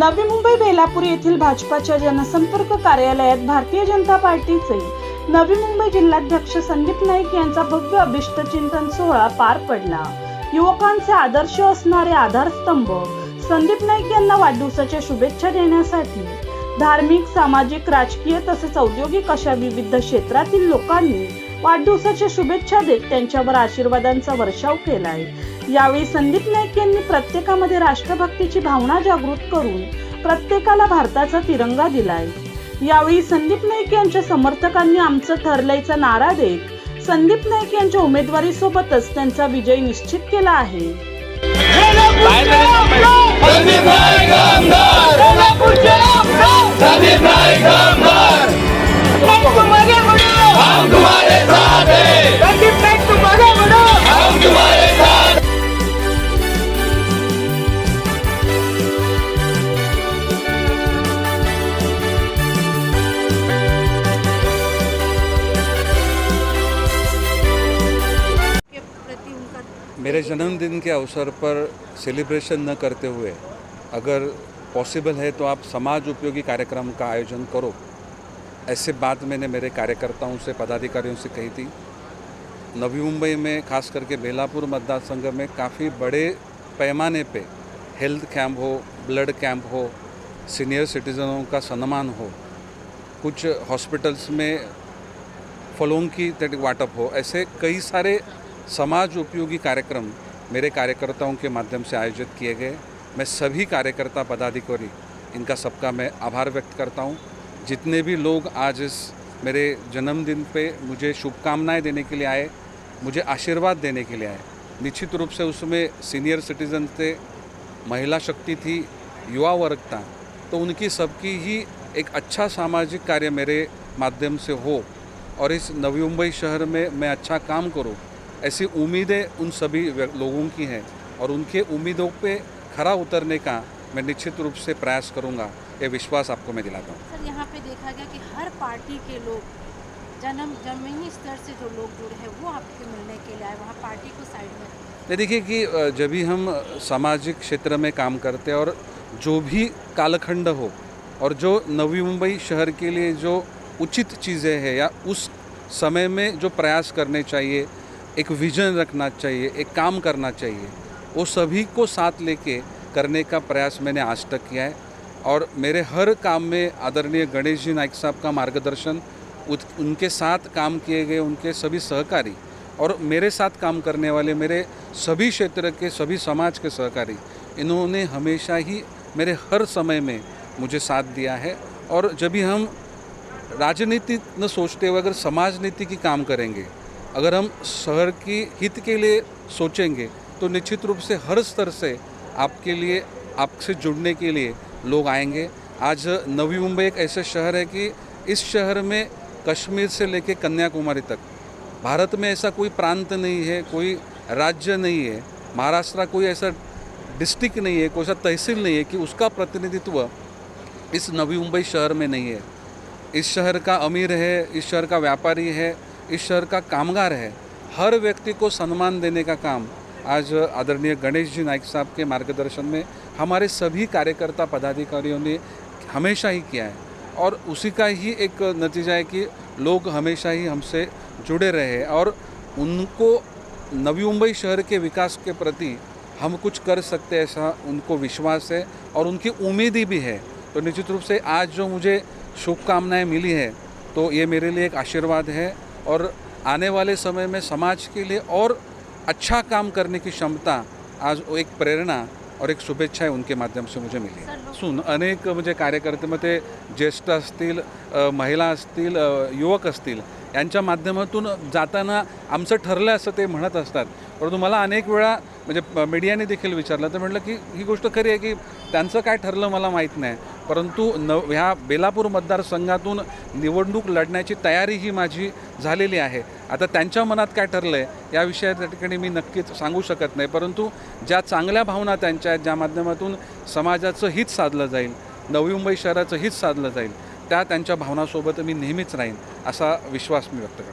नवी मुंबई बेलापूर येथील भाजपाच्या जनसंपर्क कार्यालयात भारतीय जनता पार्टीचे नवी मुंबई जिल्हाध्यक्ष संदीप नाईक यांचा भव्य अभिष्ट चिंतन सोहळा पार पडला. युवकांचे आदर्श असणारे आधारस्तंभ संदीप नाईक यांना वाढदिवसाच्या शुभेच्छा देण्यासाठी धार्मिक सामाजिक राजकीय तसेच औद्योगिक अशा विविध क्षेत्रातील लोकांनी वाढदिवसाच्या शुभेच्छा देत त्यांच्यावर आशीर्वादांचा वर्षाव केला आहे यावेळी संदीप नाईक यांनी प्रत्येकामध्ये राष्ट्रभक्तीची भावना जागृत करून प्रत्येकाला भारताचा तिरंगा दिलाय. यावेळी संदीप नाईक यांच्या समर्थकांनी आमचं ठरलंयचा नारा देत संदीप नाईक यांच्या उमेदवारीसोबतच त्यांचा विजय निश्चित केला आहे. हम तुम्हारे साथ हैं। हम तुम्हारे मेरे जन्मदिन के अवसर पर सेलिब्रेशन न करते हुए अगर पॉसिबल है तो आप समाज उपयोगी कार्यक्रम का आयोजन करो। ऐसे बात मैंने मेरे कार्यकर्ताओं से, पदाधिकारियों से कही थी। नवी मुंबई में, खास करके बेलापुर मतदार संघ में काफ़ी बड़े पैमाने पे हेल्थ कैंप हो ब्लड कैंप हो सीनियर सिटीजनों का सम्मान हो, कुछ हॉस्पिटल्स में फलों की वाटप हो, ऐसे कई सारे समाज उपयोगी कार्यक्रम मेरे कार्यकर्ताओं के माध्यम से आयोजित किए गए। मैं सभी कार्यकर्ता, पदाधिकारी, इनका सबका मैं आभार व्यक्त करता हूँ। जितने भी लोग आज इस मेरे जन्मदिन पे मुझे शुभकामनाएँ देने के लिए आए, मुझे आशीर्वाद देने के लिए आए, निश्चित रूप से उसमें सीनियर सिटीजन थे, महिला शक्ति थी, युवा वर्ग था तो उनकी सबकी ही एक अच्छा सामाजिक कार्य मेरे माध्यम से हो और इस नवी मुंबई शहर में मैं अच्छा काम करूँ, ऐसी उम्मीदें उन सभी लोगों की हैं और उनके उम्मीदों पे खरा उतरने का मैं निश्चित रूप से प्रयास करूँगा। ये विश्वास आपको मैं दिलाता हूँ। सर यहाँ पे देखा गया कि हर पार्टी के लोग जन्म जमीनी स्तर से जो लोग जुड़े हैं वो आपके मिलने के लिए आए वहाँ पार्टी को साइड में नहीं देखिए कि जब भी हम सामाजिक क्षेत्र में काम करते हैं और जो भी कालखंड हो और जो नवी मुंबई शहर के लिए जो उचित चीज़ें हैं या उस समय में जो प्रयास करने चाहिए एक विजन रखना चाहिए एक काम करना चाहिए वो सभी को साथ लेके करने का प्रयास मैंने आज तक किया है। और मेरे हर काम में आदरणीय गणेश जी नाइक साहब का मार्गदर्शन उनके साथ काम किए गए उनके सभी सहकारी और मेरे साथ काम करने वाले मेरे सभी क्षेत्र के सभी समाज के सहकारी, इन्होंने हमेशा ही मेरे हर समय में मुझे साथ दिया है। और जब भी हम राजनीति न सोचते हुए अगर समाज नीति की काम करेंगे, अगर हम शहर की हित के लिए सोचेंगे तो निश्चित रूप से हर स्तर से आपके लिए, आपसे जुड़ने के लिए लोग आएँगे। आज नवी मुंबई एक ऐसा शहर है कि इस शहर में कश्मीर से लेकर कन्याकुमारी तक, भारत में ऐसा कोई प्रांत नहीं है, कोई राज्य नहीं है, महाराष्ट्र कोई ऐसा डिस्ट्रिक्ट नहीं है, कोई ऐसा तहसील नहीं है कि उसका प्रतिनिधित्व इस नवी मुंबई शहर में नहीं है। इस शहर का अमीर है, इस शहर का व्यापारी है, इस शहर का कामगार है। हर व्यक्ति को सम्मान देने का काम आज आदरणीय गणेश जी नाइक साहब के मार्गदर्शन में हमारे सभी कार्यकर्ता पदाधिकारियों ने हमेशा ही किया है और उसी का ही एक नतीजा है कि लोग हमेशा ही हमसे जुड़े रहे और उनको नवी मुंबई शहर के विकास के प्रति हम कुछ कर सकते हैं ऐसा उनको विश्वास है और उनकी उम्मीद ही भी है। तो निश्चित रूप से आज जो मुझे शुभकामनाएँ मिली है तो ये मेरे लिए एक आशीर्वाद है और आने वाले समय में समाज के लिए और अच्छा काम करने की क्षमता आज वो एक प्रेरणा और एक शुभेच्छा आहे उनके माध्यम से मुझे मिली। सून अनेक म्हणजे कार्यकर्ते मग ते ज्येष्ठ असतील महिला असतील युवक असतील यांच्या माध्यमातून जाताना आमचं ठरलं असं ते म्हणत असतात. परंतु मला अनेक वेळा म्हणजे मीडियाने देखील विचारलं तर म्हटलं की ही गोष्ट खरी आहे की त्यांचं काय ठरलं मला माहीत नाही. परंतु न ह्या बेलापूर मतदारसंघातून निवडणूक लढण्याची तयारी ही माझी झालेली आहे. आता त्यांच्या मनात काय ठरलं आहे या विषयात त्या ठिकाणी मी नक्कीच सांगू शकत नाही. परंतु ज्या चांगल्या भावना त्यांच्या आहेत ज्या माध्यमातून समाजाचं हित साधलं जाईल नवी मुंबई शहराचं हित साधलं जाईल त्या त्यांच्या भावनासोबत मी नेहमीच राहीन असा विश्वास मी व्यक्त करतो.